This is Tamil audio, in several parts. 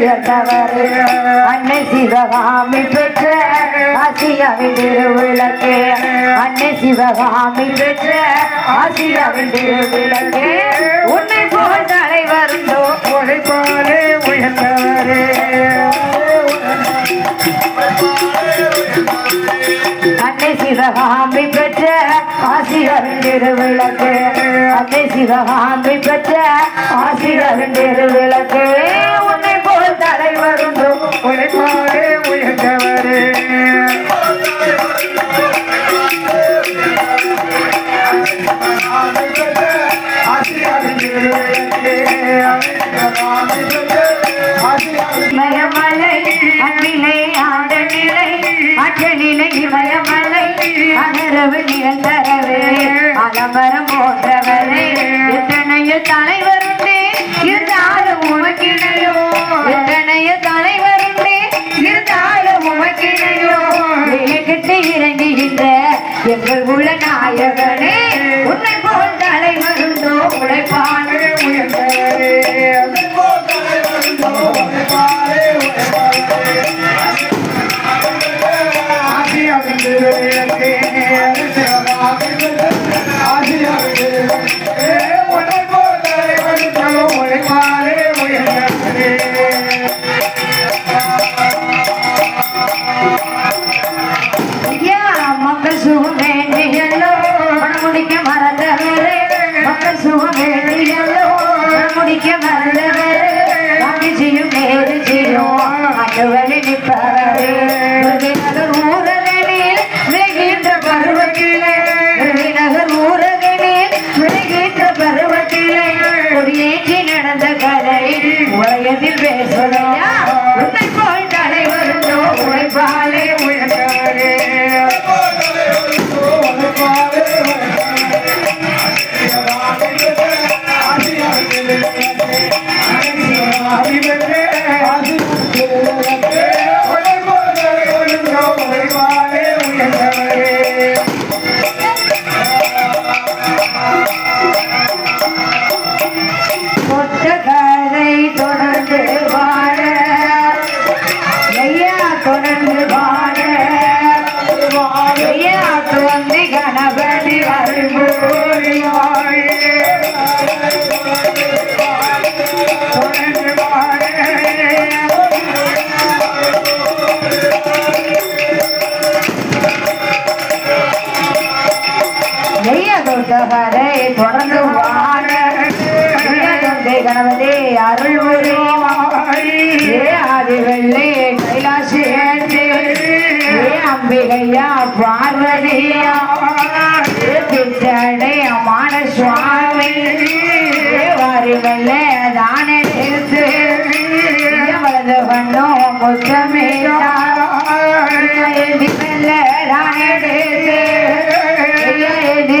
உயர்ந்தவரே அன்னை சிவகாமி பெற்ற ஆசியாவின் திருவிளக்கே. அன்னை சிவகாமி பெற்ற ஆசியாவின் திருவிளக்கே. உன்னை போல் தலைவருந்தோ உழைப்பாலே உயர்ந்தவரே. அன்னை சிவகாமி பெற்ற ஆசியாவின் திருவிளக்கே. அன்னை சிவகாமி பெற்ற ஆசியாவின் திருவிளக்கே. அலமரம் போன்றவரே எத்தனைய தலைவருண்டே இருந்தாலும் உமக்கிணையோ எத்தனைய தலைவருண்டே இருந்தாலும் உமக்கிணையோ விலகிட்டு இறங்குகின்ற எங்கள் உள்ள நாயகனே உன்னை போல் தலைவருந்தோ உழைப்பான நடந்த கதை உலகத்தில் பேசுவதையா கதை தொடர்ந்து வாழ. ஐயா அருள் ஏ ஆதி கைலாசி அம்பிகையா பார்வதியா. ஏ பிச்சடைய மான சுவாமி ஏ வாரி வெள்ள தானே நிறுத்து வலது பண்ணும் முத்தமேடா தானே நிறுத்து எதி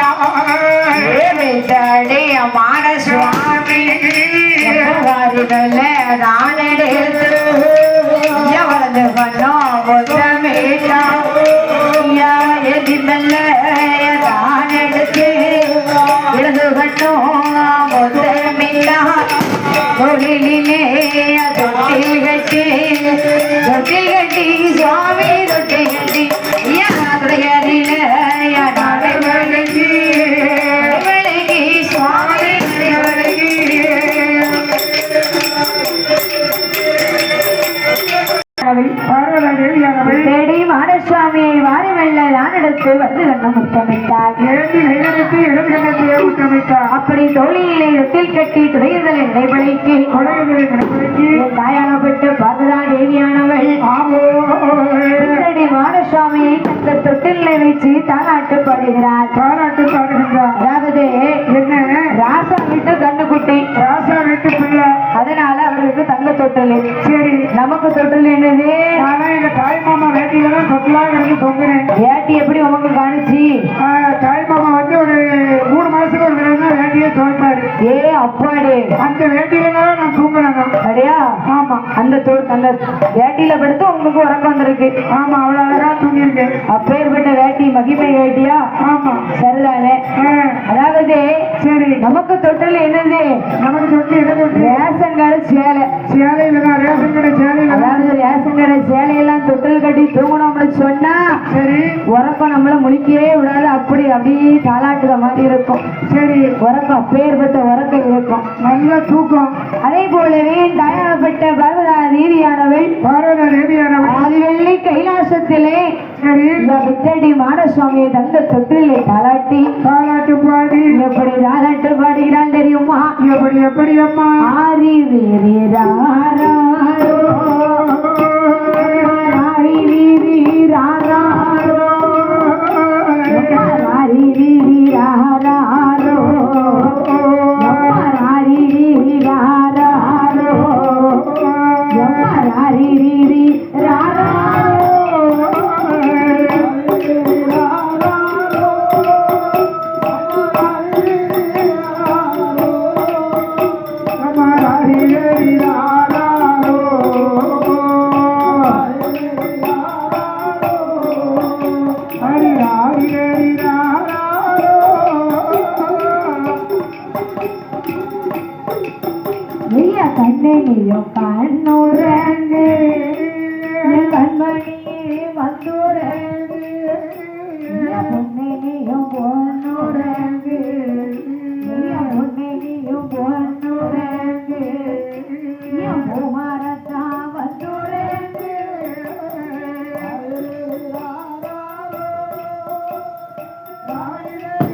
நானெடுத்து வந்து கண்ணம் முத்தமிட்டார். அப்படி தோழியிலே தொட்டில் கட்டி துறையுதலை நடைபெறைக்கு தாயாகப்பட்டு பார்வதா தேவியானவள். தேடி மாடசுவாமியை தந்த தொட்டிலை வச்சு தாலாட்டு பாடுகிறார். பாராட்டு பாடுகின்றார். அதாவது என்ன? ராசா விட்டு கண்ணுக்குட்டி. ராசா வீட்டு பிள்ளை. அதனால அவருக்கு தங்க தொட்டல். சரி. நமக்கு தொட்டல் என்னது? தொட்டிலாக இருந்து தொங்குறேன். ஏட்டி வேட்டி எப்படி உமக்கு காணுச்சு? ஆஹ், தாய் மாமா வந்து ஒரு மூணு மாசத்துக்கு ஒரு தடவை தான் வேட்டியே துவைப்பாரு. ஏ அப்பாடே. அந்த வேட்டியில தான் நான் தூங்குறேங்க அப்படியா ஆமா. அந்த தொ அந்த வேட்டியில படுத்து உங்களுக்கு உறக்கம் வந்திருக்கு. ஆமா அவ்வளவு அழகா தூங்கியிருக்கேன். அப்பேற்பட்ட வேட்டி மகிமை வேட்டியா? ஆமா. சரிதானே. அதாவது சரி. நமக்கு தொட்டில் என்னது? நமக்கு தொட்டு என்ன தொட்டு? ரேஷன் கடை சேலை. சேலையில தான் ரேஷன் கடை சேலையில. அதாவது ரேஷன் கடை சேலையெல்லாம் தொட்டில் கட்டி தூங்கணும்னு சொன்னா சரி. உறக்கம் நம்மள முழிக்கவே விடாது. அப்படி அப்படியே தாளாட்டுற மாதிரி இருக்கும். சரி. உறக்கம் அப்பேற்பட்ட உறக்கம் இருக்கும். நல்ல தூக்கம். அதே போலவே தயாரப்பட்ட பர்வதா தேவியானவள் பாரத தேவியானவள் ஆதிவெள்ளி கைலாசத்திலே சரி இந்த பித்தடி மாடசுவாமியை தந்த தொட்டிலை தாளாட்டி. தாலாட்டு பாடி எப்படி தாளாட்டு பாடுகிறாள் தெரியுமா? எப்படி எப்படி அம்மா? ஆரி வீரி ராரா. கட்டியோ கண்ணுறங்கு கண்மணியே வந்துறங்கு பொன்னினியும் பொண்ணுறங்கு பொன்னினியும் பொண்ணுறங்கு பூமரத்தா வந்துறங்கு வாழ்க